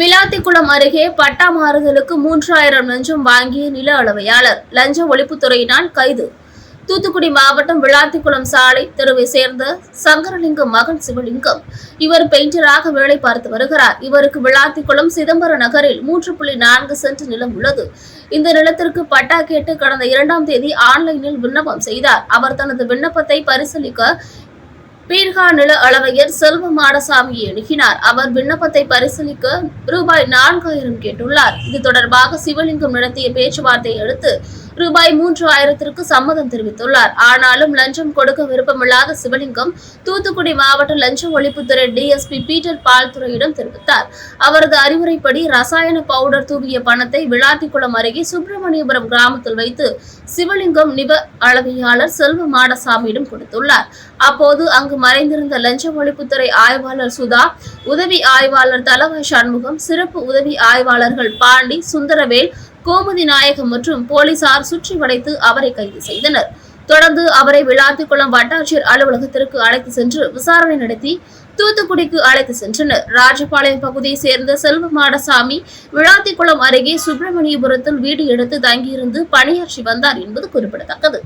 விளாத்திக்குளம் அருகே பட்டா மாறுதலுக்கு மூன்றாயிரம் லஞ்சம் வாங்கிய நில அளவையாளர். லஞ்ச ஒழிப்புத்துறையினால் கைது. தூத்துக்குடி மாவட்டம் விளாத்திக்குளம் சாலை தெருவை சேர்ந்த சங்கரலிங்கம் மகன் சிவலிங்கம் இவர் பெயிண்டராக வேலை பார்த்து வருகிறார். இவருக்கு விளாத்திக்குளம் சிதம்பர நகரில் மூன்று புள்ளி நான்கு சென்ட் நிலம் உள்ளது. இந்த நிலத்திற்கு பட்டா கேட்டு கடந்த இரண்டாம் தேதி ஆன்லைனில் விண்ணப்பம் செய்தார். அவர் தனது விண்ணப்பத்தை பரிசீலிக்க பீர்கா நில அளவையர் செல்வ மாடசாமியை அணுகினார் அவர் விண்ணப்பத்தை பரிசீலிக்க ரூபாய் நான்காயிரம் கேட்டுள்ளார். இது தொடர்பாக சிவலிங்கம் நடத்திய பேச்சுவார்த்தையை அடுத்து ரூபாய் மூன்று ஆயிரத்திற்கு சம்மதம் தெரிவித்துள்ளார். ஆனாலும் லஞ்சம் கொடுக்க விருப்பமில்லாத சிவலிங்கம் தூத்துக்குடி மாவட்ட லஞ்ச ஒழிப்புத்துறை டிஎஸ்பி பீட்டர் பால்துறையிடம் தெரிவித்தார். அவரது அறிவுரைப்படி ரசாயன பவுடர் தூவிய பணத்தை விளாத்திக்குளம் அருகே சுப்பிரமணியபுரம் கிராமத்தில் வைத்து சிவலிங்கம் நிப அளவியாளர் செல்வ மாடசாமியிடம் கொடுத்துள்ளார். அப்போது அங்கு மறைந்திருந்த லஞ்ச ஒழிப்புத்துறை ஆய்வாளர் சுதா உதவி ஆய்வாளர் தலவாய் சண்முகம் சிறப்பு உதவி ஆய்வாளர்கள் பாண்டி சுந்தரவேல் கோமதி நாயகம் மற்றும் போலீசார் சுற்றி வளைத்து அவரை கைது செய்தனர். தொடர்ந்து அவரை விளாத்திக்குளம் வட்டாட்சியர் அலுவலகத்திற்கு அழைத்து சென்று விசாரணை நடத்தி தூத்துக்குடிக்கு அழைத்து சென்றனர். ராஜபாளையம் பகுதியை சேர்ந்த செல்வமாடசாமி விளாத்திக்குளம் அருகே சுப்பிரமணியபுரத்தில் வீடு எடுத்து தங்கியிருந்து பணியாற்றி வந்தார் என்பது குறிப்பிடத்தக்கது.